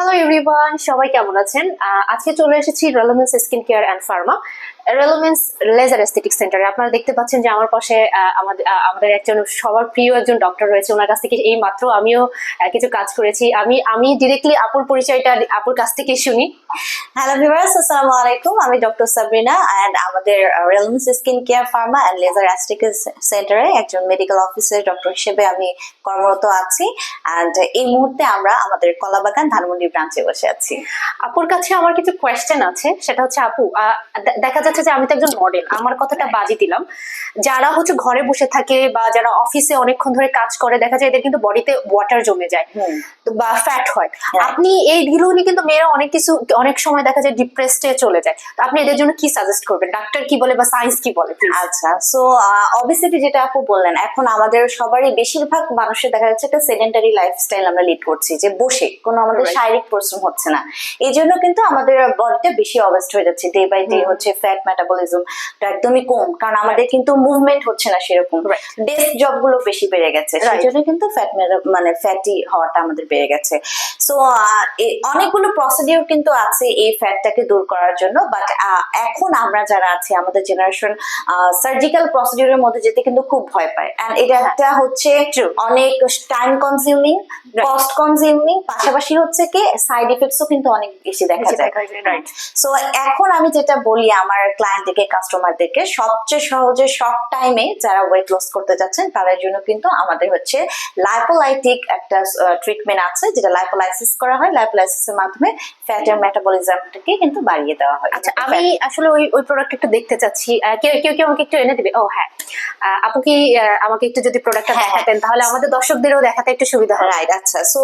Hello everyone সবাই কেমন আছেন? আজকে চলে এসেছি Relomens skin care and pharma Relomens laser aesthetic সেন্টারে আপনারা দেখতে পাচ্ছেন যে আমার পাশে আমাদের আমাদের একজন সবার প্রিয় একজন ডক্টর রয়েছে। ওনার কাছ থেকে এই মাত্র আমিও কিছু কাজ করেছি। আমি আমি ডিরেক্টলি আপুর পরিচয়টা আপুর কাছ থেকে শুনি। হ্যালো আসসালামু আলাইকুম। আমি ডক্টর সাবরিনা এন্ড আমাদের skin care pharma and laser সেন্টারে একজন মেডিকেল অফিসার ডক্টর হিসেবে আমি কর্মরত আছি। এন্ড এই মুহূর্তে আমরা আমাদের কলাবাগান ধানমন্ডি ব্রাঞ্চে বসে আছি। আপুর কাছে আমার কিছু কোয়েশ্চেন আছে। সেটা হচ্ছে আপু দেখা যাচ্ছে যে আমি তো একজন মডেল আমার কথাটা বাজি দিলাম। যারা হচ্ছে ঘরে বসে থাকে বা যারা অফিসে অনেকক্ষণ ধরে কাজ করে দেখা যায় এদের কিন্তু বডিতে ওয়াটার জমে যায় বা ফ্যাট হয়। আপনি এইগুলো নিয়ে কিন্তু মেয়েরা অনেক কিছু অনেক সময় দেখা যায় ডিপ্রেসডে চলে যায়। তো আপনি এদের জন্য কি সাজেস্ট করবেন? ডাক্তার কি বলে বা সায়েন্স কি বলে আচ্ছা সো অবভিয়াসলি যেটা আপু বললেন এখন আমাদের সবারই বেশিরভাগ মানুষের দেখা যাচ্ছে একটা সেডেন্টারি লাইফস্টাইল আমরা লিড করছি যে বসে কোনো আমাদের শারীরিক পরিশ্রম হচ্ছে না। এই জন্য কিন্তু আমাদের বডিটা বেশি অবেস্ট হয়ে যাচ্ছে ডে বাই ডে হচ্ছে ফ্যাট মেটাবলিজম একদমই কম। কারণ আমাদের কিন্তু মুভমেন্ট হচ্ছে না সেরকম। ডেস্ক জবগুলো বেশি বেড়ে গেছে। সেই জন্য কিন্তু ফ্যাট মানে ফ্যাটি হওয়াটা আমাদের বেড়ে গেছে। সো অনেকগুলো প্রসিডিউর কিন্তু আছে এই ফ্যাটটাকে দূর করার জন্য। বাট এখন আমরা যারা আছি আমাদের জেনারেশন সার্জিক্যাল প্রসিডিউরের মধ্যে যেতে কিন্তু খুব ভয় পায়। এন্ড এটা হ্যাঁ। একটা হচ্ছে অনেক টাইম কনজিউমিং কস্ট কনজিউমিং পাশাপাশি হচ্ছে কি সাইড ইফেক্টসও কিন্তু অনেক বেশি দেখা যায়. সো এখন আমি যেটা বলি আমার ক্লায়েন্টদেরকে কাস্টমারদেরকে সবচেয়ে সহজে শর্ট টাইমে যারা ওয়েট লস করতে যাচ্ছেন তাদের জন্য কিন্তু আমাদের হচ্ছে লাইপোলাইটিক একটা ট্রিটমেন্ট আছে যেটা লাইপোলাইসিস করা হয়। লাইপোলাইসিসের মাধ্যমে ফ্যাটের মেটাবলিজমটাকে কিন্তু বাড়িয়ে দেওয়া হয়। আচ্ছা আমি আসলে ওই ওই প্রোডাক্ট একটু দেখতে চাচ্ছি। কেউ কেউ কি আমাকে একটু এনে দিবে? ও হ্যাঁ। আপু কি আমাকে একটু যদি প্রোডাক্টটা হ্যাঁ, দেখাতেন তাহলে আমাদের দর্শকদেরও দেখাতে একটু সুবিধা হয়। রাইট আচ্ছা। সো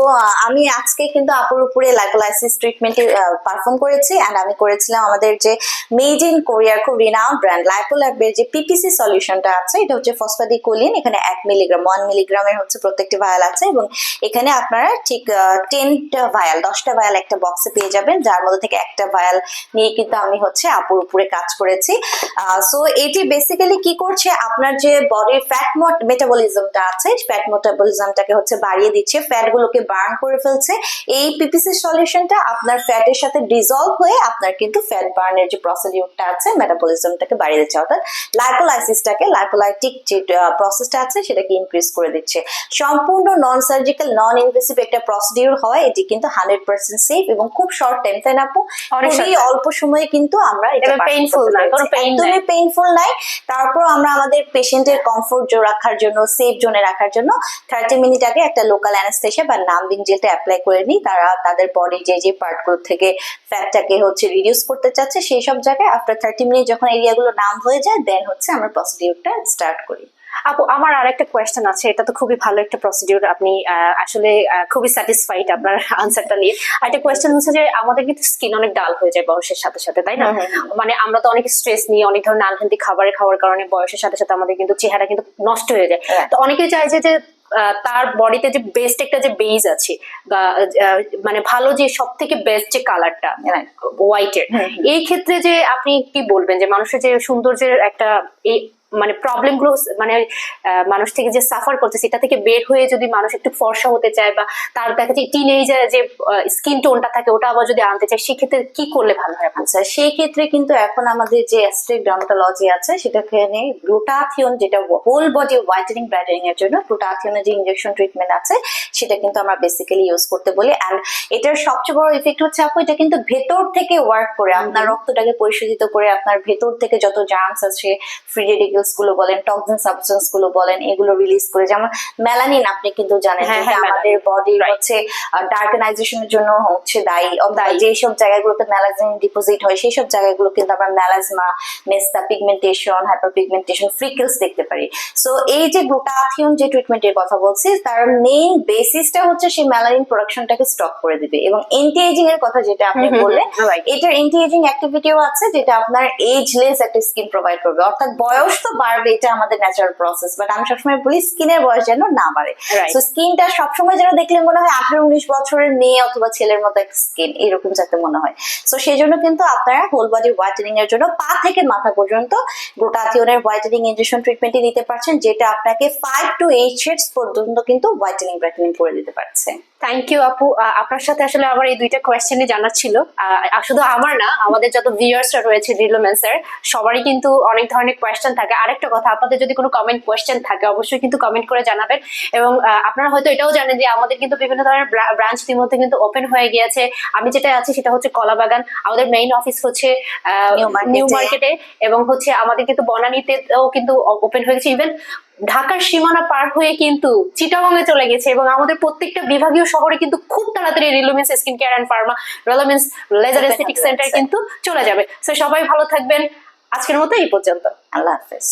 আমি আজকে কিন্তু আপুর উপরে লাইপোলাইসিস ট্রিটমেন্টে পারফর্ম করেছি। এন্ড আমি করেছিলাম আমাদের যে মেড ইন কোরিয়ার খুব রিনাউন্ড ব্র্যান্ড লাইপোল্যাবের যে পিপিসি সলিউশনটা আছে। এটা হচ্ছে ফসফাডিকোলিন, এখানে এক মিলিগ্রাম ওয়ান মিলিগ্রামের হচ্ছে প্রত্যেকটি ভায়াল আছে এবং এখানে আপনারা ঠিক টেনটা ভায়াল দশটা ভায়াল একটা বক্সে পেয়ে যাবেন, যার মধ্যে থেকে একটা ভায়াল নিয়ে কিন্তু আমি হচ্ছে আপুর উপরে কাজ করেছি। সো এটি বেসিক্যালি কি করছে? আপনার যে বডির ফ্যাট মেটাবলিজমটা আছে ফ্যাট মেটাবলিজমটাকে হচ্ছে বাড়িয়ে দিচ্ছে ফ্যাট গুলোকে বার্ন করে ফেলছে। এই পিপিসি সলিউশনটা আপনার ফ্যাটের সাথে ডিজলভ হয়ে আপনার কিন্তু ফ্যাট বার্নের যে প্রসিডিউরটা আছে মেটাবলিজমটাকে বাড়িয়ে দিচ্ছে। অর্থাৎ লাইপোলাইসিসটাকে লাইপোলাইটিক যে প্রসেসটা আছে সেটাকে ইনক্রিজ করে দিচ্ছে। সম্পূর্ণ নন সার্জিক্যাল নন ইনভেসিভ একটা প্রসিডিউর হয় এটি কিন্তু হান্ড্রেড পার্সেন্ট সেফ এবং খুব শর্ট টাইম তাই না আপু খুবই অল্প সময়ে কিন্তু আমরা এটা এবং না, কোনো pain একদমই পেইনফুল নাই। তারপর আমরা আমাদের পেশেন্টের কমফোর্ট রাখার জন্য সেফ জোনে রাখার জন্য থার্টি মিনিট আগে একটা লোকাল অ্যানাস্থেশিয়া বা নাম্বিং যেটা অ্যাপ্লাই করে নিই। তারা তাদের বডি যে যে পার্টগুলো থেকে ফ্যাটটাকে হচ্ছে রিডিউস করতে চাচ্ছে সেই সব জায়গায় আফটার থার্টি মিনিট যখন এরিয়াগুলো নাম হয়ে যায় দেন হচ্ছে আমরা প্রসিডিউরটা স্টার্ট করি। আপু আমার আর একটা কোয়েশ্চেন আছে এটা তো খুবই ভালো একটা প্রসিডিউর আপনি আসলে খুবই স্যাটিসফাইড আপনার আনসারটা নিয়ে। আর একটা কোয়েশ্চেন হচ্ছে যে আমাদের কিন্তু স্কিন অনেক ডাল হয়ে যায় বয়সের সাথে সাথে তাই না? মানে আমরা তো অনেক স্ট্রেস নিয়ে অনেক ধরনের আনহেলদি খাবারের খাওয়ার কারণে বয়সের সাথে সাথে আমাদের কিন্তু চেহারা কিন্তু নষ্ট হয়ে যায়। তো অনেকেই চায় যে তার বডিতে যে বেস্ট একটা যে বেজ আছে মানে ভালো যে সব থেকে বেস্ট যে কালারটা. হোয়াইটের। এই ক্ষেত্রে যে আপনি কি বলবেন যে মানুষের যে সৌন্দর্যের একটা এই মানে প্রবলেমগুলো মানে মানুষ থেকে যে সাফার করছে সেটা থেকে বের হয়ে যদি মানুষ একটু ফর্সা হতে চায় বা তার দেখা যায় টিনেজার যে স্কিন টোনটা থাকে ওটা আবার যদি আনতে চায় সেক্ষেত্রে কি করলে ভালো হয় আচ্ছা সেই ক্ষেত্রে কিন্তু এখন আমাদের যে অ্যাস্ট্রিক ডার্মাটোলজি আছে সেটাখানে গ্লুটাথিয়ন যেটা হোল বডি হোয়াইটেনিং ব্রাইটেনিং এর জন্য গ্লুটাথিয়নের যে ইঞ্জেকশন ট্রিটমেন্ট আছে সেটা কিন্তু আমরা বেসিক্যালি ইউজ করতে বলি। অ্যান্ড এটার সবচেয়ে বড় ইফেক্ট হচ্ছে আপু এটা কিন্তু ভেতর থেকে ওয়ার্ক করে আপনার রক্তটাকে পরিশোধিত করে আপনার ভেতর থেকে যত জার্মস আছে ফ্রি রেডিকেলসগুলো বলেন টক্সিন সাবস্টেন্সগুলো বলেন এগুলো রিলিজ করে যেমন মেলানিন আপনি কিন্তু জানেন হ্যাঁ, যে হ্যাঁ, আমাদের বডি হচ্ছে ডার্কেনাইজেশনের জন্য হচ্ছে দায়ী। অথবা যেসব জায়গাগুলোতে মেলাজিন ডিপোজিট হয় সেই সব জায়গাগুলো কিন্তু আমরা মেলাজমা মেস্তা পিগমেন্টেশন হাইপার পিগমেন্টেশন ফ্রিকেলস দেখতে পারি। সো এই যে গ্লুটাথিয়ন যে ট্রিটমেন্টের কথা বলছি তার মেইন বেসিসটা হচ্ছে সেই মেলানিন প্রোডাকশনটাকে স্টপ করে দিবে। এবং এন্টি এজিং এর কথা যেটা আপনি বললেন এটার এন্টি এজিং অ্যাক্টিভিটিও আছে যেটা আপনার এজলেস একটা স্কিন প্রোভাইড করবে। অর্থাৎ বয়স তো বাড়বে এটা আমাদের ন্যাচারাল প্রসেস বাট আমি সবসময় বলি স্কিনের বয়স যেন না বাড়ে. তো স্কিনটা সবসময় যেন দেখলে মনে হয় আঠারো উনিশ বছরের মেয়ে অথবা ছেলের মতো একটা স্কিন এরকম যাতে মনে হয়। তো সেই জন্য কিন্তু আপনারা হোল বডি হোয়াইটেনিং এর জন্য পা থেকে মাথা পর্যন্ত গ্লুটাথিয়নের হোয়াইটেনিং ইনজেকশন ট্রিটমেন্টই নিতে পারছেন যেটা আপনাকে ফাইভ টু এইট শেডস পর্যন্ত কিন্তু হোয়াইটেনিং ব্রাইটেনিং করে দিতে পারছে। থ্যাংক ইউ আপু আপনার সাথে আসলে আমার এই দুইটা কোয়েশ্চেনই জানার ছিল। আহ, শুধু আমার না আমাদের যত ভিউয়ার্সরা রয়েছে রিলোমেন্সের সবারই কিন্তু অনেক ধরনের কোয়েশ্চেন থাকে। আরেকটা কথা আপনাদের যদি কোনো কমেন্ট কোয়েশ্চেন থাকে অবশ্যই কিন্তু কমেন্ট করে জানাবেন। এবং আপনারা হয়তো এটাও জানেন যে আমাদের কিন্তু বিভিন্ন ধরনের ব্রাঞ্চ ইতিমধ্যে কিন্তু ওপেন হয়ে গিয়েছে। আমি যেটা আছি সেটা হচ্ছে কলাবাগান। আমাদের মেইন অফিস হচ্ছে নিউ মার্কেটে এবং হচ্ছে আমাদের কিন্তু বনানীতেও কিন্তু ওপেন হয়ে গেছে। ইভেন ঢাকার সীমানা পার হয়ে কিন্তু চিটাগংয়ে চলে গেছে এবং আমাদের প্রত্যেকটা বিভাগীয় শহরে কিন্তু খুব তাড়াতাড়ি Relomens skin care and pharma Relomens laser aesthetic centre কিন্তু চলে যাবে। সো সবাই ভালো থাকবেন। আজকের মতো এই পর্যন্ত। আল্লাহ হাফেজ।